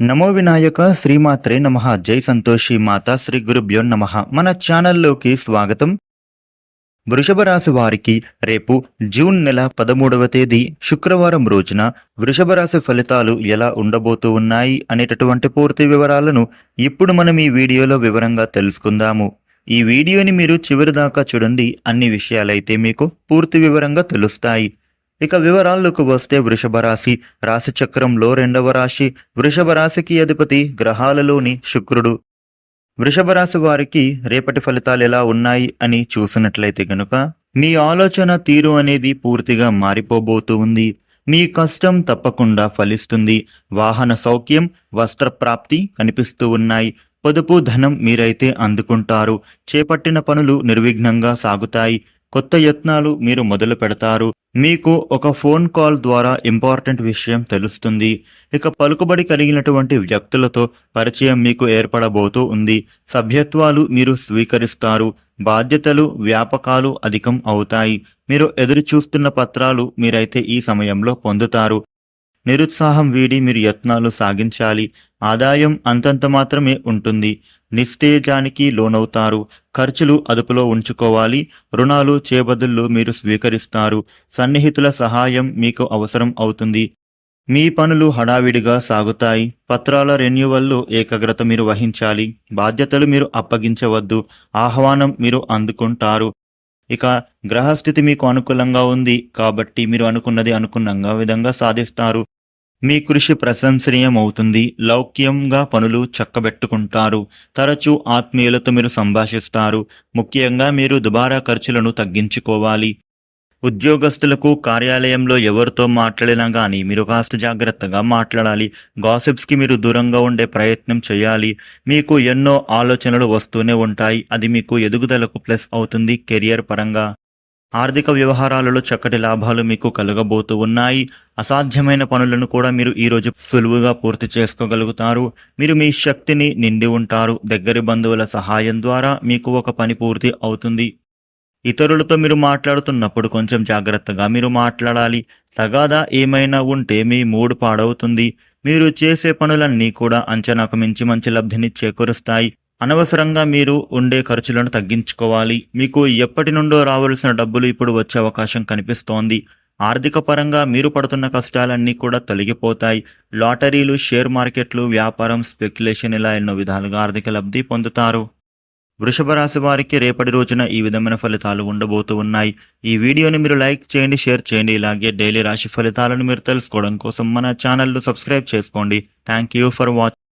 నమో వినాయక శ్రీమాత్రే నమ జై సంతోషి మాత శ్రీ గురుభ్యో నమ. మన ఛానల్లోకి స్వాగతం. వృషభ రాశి వారికి రేపు జూన్ నెల పదమూడవ తేదీ శుక్రవారం రోజున వృషభ రాశి ఫలితాలు ఎలా ఉండబోతూ ఉన్నాయి అనేటటువంటి పూర్తి వివరాలను ఇప్పుడు మనం ఈ వీడియోలో వివరంగా తెలుసుకుందాము. ఈ వీడియోని మీరు చివరి దాకా చూడండి. అన్ని విషయాలైతే మీకు పూర్తి వివరంగా తెలుస్తాయి. ఇక వివరాల్లోకి వస్తే వృషభ రాశి. రాశి చక్రంలో రెండవ రాశి. వృషభ రాశికి అధిపతి గ్రహాలలోని శుక్రుడు. వృషభ రాశి వారికి రేపటి ఫలితాలు ఎలా ఉన్నాయి అని చూసినట్లయితే గనుక మీ ఆలోచన తీరు అనేది పూర్తిగా మారిపోబోతూ ఉంది. మీ కష్టం తప్పకుండా ఫలిస్తుంది. వాహన సౌఖ్యం వస్త్ర ప్రాప్తి కనిపిస్తూ ఉన్నాయి. పొదుపు ధనం మీరైతే అందుకుంటారు. చేపట్టిన పనులు నిర్విఘ్నంగా సాగుతాయి. కొత్త యత్నాలు మీరు మొదలు పెడతారు. మీకు ఒక ఫోన్ కాల్ ద్వారా ఇంపార్టెంట్ విషయం తెలుస్తుంది. ఇక పలుకుబడి కలిగినటువంటి వ్యక్తులతో పరిచయం మీకు ఏర్పడబోతూ ఉంది. సభ్యత్వాలు మీరు స్వీకరిస్తారు. బాధ్యతలు వ్యాపకాలు అధికం అవుతాయి. మీరు ఎదురు చూస్తున్న పత్రాలు మీరైతే ఈ సమయంలో పొందుతారు. నిరుత్సాహం వీడి మీరు యత్నాలు సాగించాలి. ఆదాయం అంతంత మాత్రమే ఉంటుంది. నిస్తేజానికి లోనవుతారు. ఖర్చులు అదుపులో ఉంచుకోవాలి. రుణాలు చేబదుళ్ళు మీరు స్వీకరిస్తారు. సన్నిహితుల సహాయం మీకు అవసరం అవుతుంది. మీ పనులు హడావిడిగా సాగుతాయి. పత్రాల రెన్యువల్లో ఏకాగ్రత మీరు వహించాలి. బాధ్యతలు మీరు అప్పగించవద్దు. ఆహ్వానం మీరు అందుకుంటారు. ఇక గ్రహస్థితి మీకు అనుకూలంగా ఉంది కాబట్టి మీరు అనుకున్నది అనుకున్నంగా విధంగా సాధిస్తారు. మీ కృషి ప్రశంసనీయం అవుతుంది లౌక్యంగా పనులు చక్కబెట్టుకుంటారు. తరచూ ఆత్మీయులతో మీరు సంభాషిస్తారు. ముఖ్యంగా మీరు దుబారా ఖర్చులను తగ్గించుకోవాలి. ఉద్యోగస్తులకు కార్యాలయంలో ఎవరితో మాట్లాడినా కానీ మీరు కాస్త జాగ్రత్తగా మాట్లాడాలి. గాసిప్స్కి మీరు దూరంగా ఉండే ప్రయత్నం చేయాలి. మీకు ఎన్నో ఆలోచనలు వస్తూనే ఉంటాయి. అది మీకు ఎదుగుదలకు ప్లస్ అవుతుంది కెరియర్ పరంగా. ఆర్థిక వ్యవహారాలలో చక్కటి లాభాలు మీకు కలగబోతూ ఉన్నాయి. అసాధ్యమైన పనులను కూడా మీరు ఈరోజు సులువుగా పూర్తి చేసుకోగలుగుతారు. మీరు మీ శక్తిని నిండి ఉంటారు. దగ్గరి బంధువుల సహాయం ద్వారా మీకు ఒక పని పూర్తి అవుతుంది. ఇతరులతో మీరు మాట్లాడుతున్నప్పుడు కొంచెం జాగ్రత్తగా మీరు మాట్లాడాలి. తగాదా ఏమైనా ఉంటే మీ మూడ్ పాడవుతుంది. మీరు చేసే పనులన్నీ కూడా అంచనాకు మించి మంచి లబ్ధిని చేకూరుస్తాయి. అనవసరంగా మీరు ఉండే ఖర్చులను తగ్గించుకోవాలి. మీకు ఎప్పటి నుండో రావాల్సిన డబ్బులు ఇప్పుడు వచ్చే అవకాశం కనిపిస్తోంది. ఆర్థిక పరంగా మీరు పడుతున్న కష్టాలన్నీ కూడా తొలగిపోతాయి. లాటరీలు షేర్ మార్కెట్లు వ్యాపారం స్పెక్యులేషన్ ఇలా ఎన్నో విధాలుగా ఆర్థిక లబ్ధి పొందుతారు. వృషభ రాశి వారికి రేపటి రోజున ఈ విధమైన ఫలితాలు ఉండబోతూ ఉన్నాయి. ఈ వీడియోని మీరు లైక్ చేయండి షేర్ చేయండి. ఇలాగే డైలీ రాశి ఫలితాలను మీరు తెలుసుకోవడం కోసం మన ఛానల్ను సబ్స్క్రైబ్ చేసుకోండి. Thank you for watch